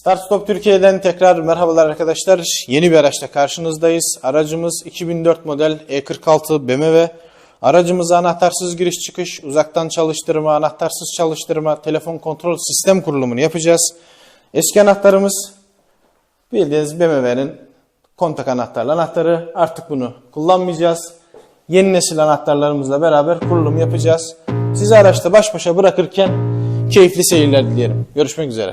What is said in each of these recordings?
Start Stop Türkiye'den tekrar merhabalar arkadaşlar. Yeni bir araçla karşınızdayız. Aracımız 2004 model E46 BMW. Aracımıza anahtarsız giriş çıkış, uzaktan çalıştırma, anahtarsız çalıştırma, telefon kontrol sistem kurulumunu yapacağız. Eski anahtarımız bildiğiniz BMW'nin kontak anahtarlı anahtarı. Artık bunu kullanmayacağız. Yeni nesil anahtarlarımızla beraber kurulum yapacağız. Sizi araçta baş başa bırakırken keyifli seyirler dilerim. Görüşmek üzere.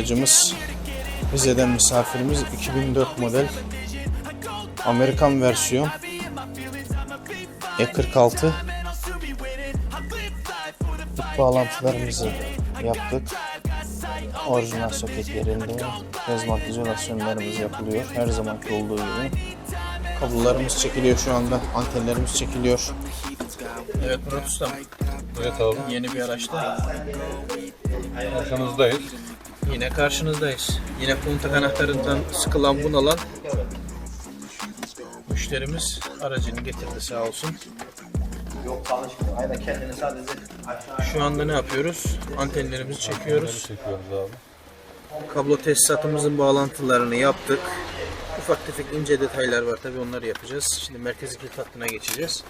aracımız Rize'den misafirimiz 2004 model Amerikan versiyon E46 İp bağlantılarımızı yaptık. Orijinal soket yerinde rezmant izolasyonlarımız yapılıyor. Her zamanki olduğu gibi. Kablolarımız çekiliyor şu anda. Antenlerimiz çekiliyor. Evet Murat Usta. Evet abi. Yeni bir araçta Arkanızdayız. Yine karşınızdayız. Yine kontak anahtarından sıkılan bunalan müşterimiz aracını getirdi sağ olsun. Şu anda ne yapıyoruz? Antenlerimizi çekiyoruz. Çekiyoruz abi. Kablo tesisatımızın bağlantılarını yaptık. Ufak tefek ince detaylar var tabi onları yapacağız. Şimdi merkezi kilit hattına geçeceğiz.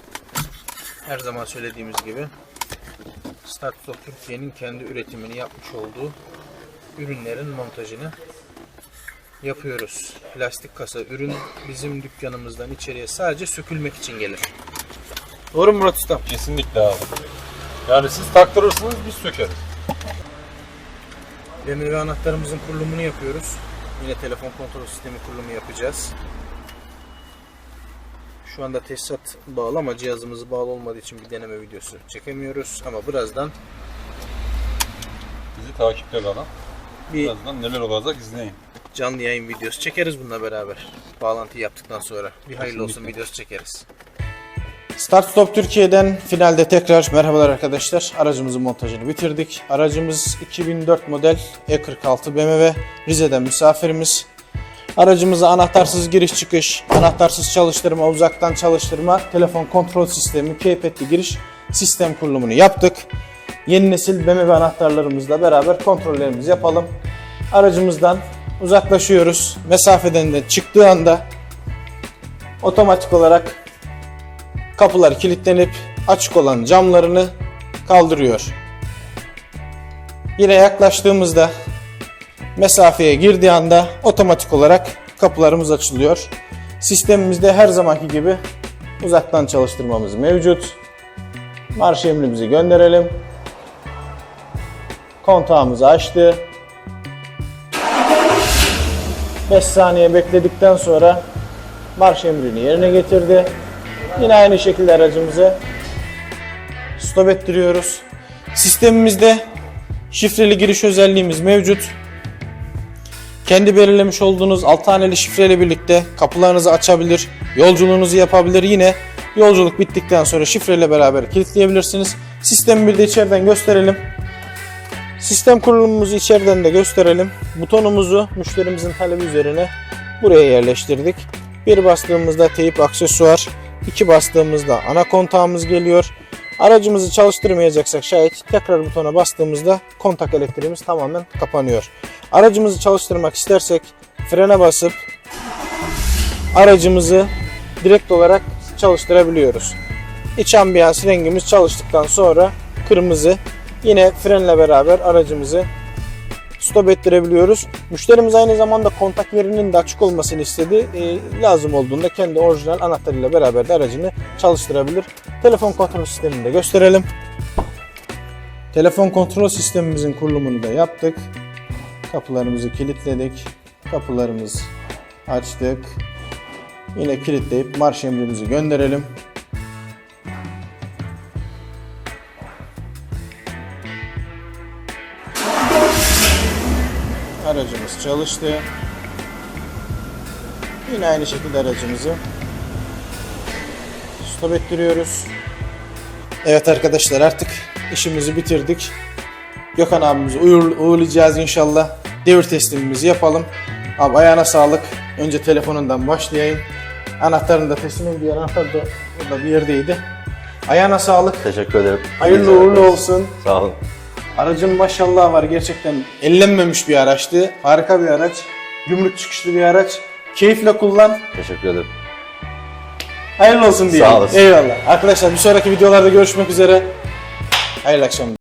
Her zaman söylediğimiz gibi Start Türkiye'nin kendi üretimini yapmış olduğu ürünlerin montajını yapıyoruz. Plastik kasa ürün bizim dükkanımızdan içeriye sadece sökülmek için gelir. Doğru mu Murat Ustam? Kesinlikle abi. Yani siz taktırırsınız biz sökeriz. BMW anahtarımızın kurulumunu yapıyoruz. Yine telefon kontrol sistemi kurulumu yapacağız. Şu anda tesisat bağlı ama cihazımız bağlı olmadığı için bir deneme videosu çekemiyoruz. Ama birazdan Bizi takipte kalın. Bir Birazdan neler olacak izleyin. canlı yayın videosu çekeriz bununla beraber. Bağlantı yaptıktan sonra bir hayırlı olsun videosu çekeriz. Start Stop Türkiye'den finalde tekrar merhabalar arkadaşlar. Aracımızın montajını bitirdik. Aracımız 2004 model E46 BMW. Rize'den misafirimiz. Aracımıza anahtarsız giriş çıkış, anahtarsız çalıştırma, uzaktan çalıştırma, telefon kontrol sistemi, keypadli giriş sistem kurulumunu yaptık. Yeni nesil BMW anahtarlarımızla beraber kontrollerimizi yapalım. Aracımızdan uzaklaşıyoruz. Mesafeden de çıktığı anda otomatik olarak kapılar kilitlenip açık olan camlarını kaldırıyor. Yine yaklaştığımızda mesafeye girdiği anda otomatik olarak kapılarımız açılıyor. Sistemimizde her zamanki gibi uzaktan çalıştırmamız mevcut. Marş emrimizi gönderelim. Kontağımızı açtı. 5 saniye bekledikten sonra marş emrini yerine getirdi. Yine aynı şekilde aracımızı stop ettiriyoruz. Sistemimizde şifreli giriş özelliğimiz mevcut. Kendi belirlemiş olduğunuz 6 haneli şifreyle birlikte kapılarınızı açabilir, yolculuğunuzu yapabilir. Yine yolculuk bittikten sonra şifreyle beraber kilitleyebilirsiniz. Sistemi bir de içeriden gösterelim. Sistem kurulumumuzu içeriden de gösterelim. Butonumuzu müşterimizin talebi üzerine buraya yerleştirdik. Bir bastığımızda teyip aksesuar, iki bastığımızda ana kontağımız geliyor. Aracımızı çalıştırmayacaksak şayet tekrar butona bastığımızda kontak elektriğimiz tamamen kapanıyor. Aracımızı çalıştırmak istersek frene basıp aracımızı direkt olarak çalıştırabiliyoruz. İç ambiyans rengimiz çalıştıktan sonra kırmızı yine frenle beraber aracımızı stop ettirebiliyoruz. Müşterimiz aynı zamanda kontak yerinin de açık olmasını istedi. Ee, lazım olduğunda kendi orijinal anahtarıyla beraber de aracını çalıştırabilir. Telefon kontrol sistemini de gösterelim. Telefon kontrol sistemimizin kurulumunu da yaptık. Kapılarımızı kilitledik. Kapılarımız açtık. Yine kilitleyip marş emrimizi gönderelim. Aracımız çalıştı. Yine aynı şekilde aracımızı stop ettiriyoruz. Evet arkadaşlar artık işimizi bitirdik. Gökhan abimizi uğur, uğurlayacağız inşallah. Devir teslimimizi yapalım. Abi ayağına sağlık. Önce telefonundan başlayayım. Anahtarını da teslim ediyor. Anahtar da burada bir yerdeydi. Ayağına sağlık. Teşekkür ederim. Hayırlı uğurlu olsun. Sağ olun. Aracın maşallah var gerçekten ellenmemiş bir araçtı. Harika bir araç. Gümrük çıkışlı bir araç. Keyifle kullan. Teşekkür ederim. Hayırlı olsun diyelim. Sağ olasın. Eyvallah. Arkadaşlar bir sonraki videolarda görüşmek üzere. Hayırlı akşamlar.